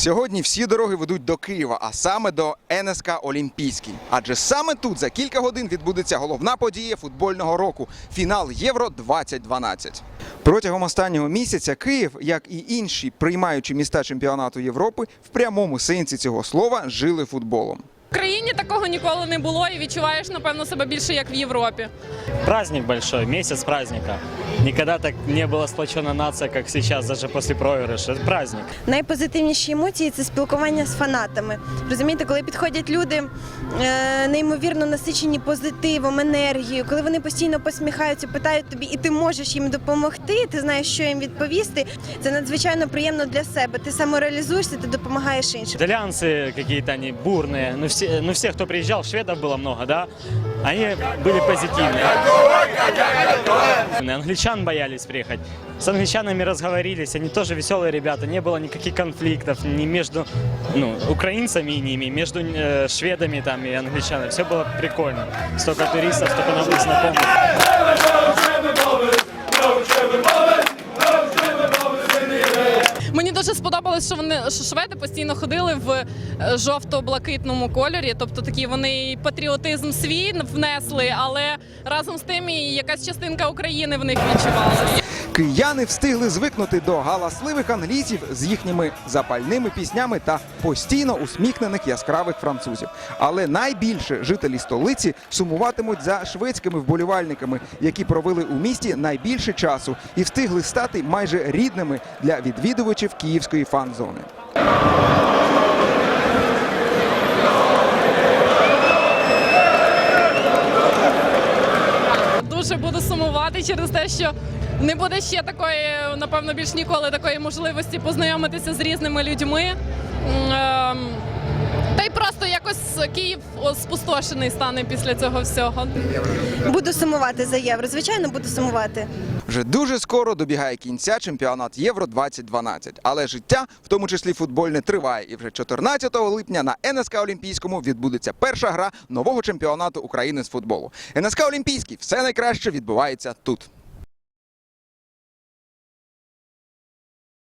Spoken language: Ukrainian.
Сьогодні всі дороги ведуть до Києва, а саме до НСК Олімпійський. Адже саме тут за кілька годин відбудеться головна подія футбольного року фінал Євро 2012. Протягом останнього місяця Київ, як і інші приймаючі міста чемпіонату Європи, в прямому сенсі цього слова жили футболом. В країні такого ніколи не було і відчуваєш, напевно, себе більше як в Європі. Праздник большой, месяц праздника. Никогда так не была сплочена нация, как сейчас, даже после проигрыша. Это праздник. Найпозитивніші емоції це спілкування з фанатами. Розумієте, коли підходять люди е, неймовірно насичені позитивом, енергією, коли вони постійно посміхаються, питають тобі, і ти можеш їм допомогти, ти знаєш, що їм відповісти. Це надзвичайно приємно для себе. Ти самореалізуєшся, ти допомагаєш іншим. Итальянцы какие-то они бурные. Ну все, ну все, кто приезжал, шведов было много, да? Они были позитивные. Англичан боялись приехать. С англичанами разговорились, они тоже веселые ребята. Не было никаких конфликтов ни между ну, украинцами и ними, между э, шведами там и англичанами. Все было прикольно. Столько туристов, столько новых знакомых. Дуже сподобалось, що вони що шведи постійно ходили в е, жовто-блакитному кольорі. Тобто такі вони патріотизм свій внесли, але разом з тим і якась частинка України в них відчувалася. Кияни встигли звикнути до галасливих англійців з їхніми запальними піснями та постійно усміхнених яскравих французів. Але найбільше жителі столиці сумуватимуть за шведськими вболівальниками, які провели у місті найбільше часу і встигли стати майже рідними для відвідувачів київської фан-зони. Дуже буду сумувати через те, що не буде ще такої, напевно, більш ніколи такої можливості познайомитися з різними людьми. Ем, Та й просто якось Київ спустошений стане після цього всього. Буду сумувати за євро. Звичайно, буду сумувати. Вже дуже скоро добігає кінця чемпіонат Євро 2012. Але життя, в тому числі футбольне, триває. І вже 14 липня на НСК Олімпійському відбудеться перша гра нового чемпіонату України з футболу. НСК Олімпійський все найкраще відбувається тут.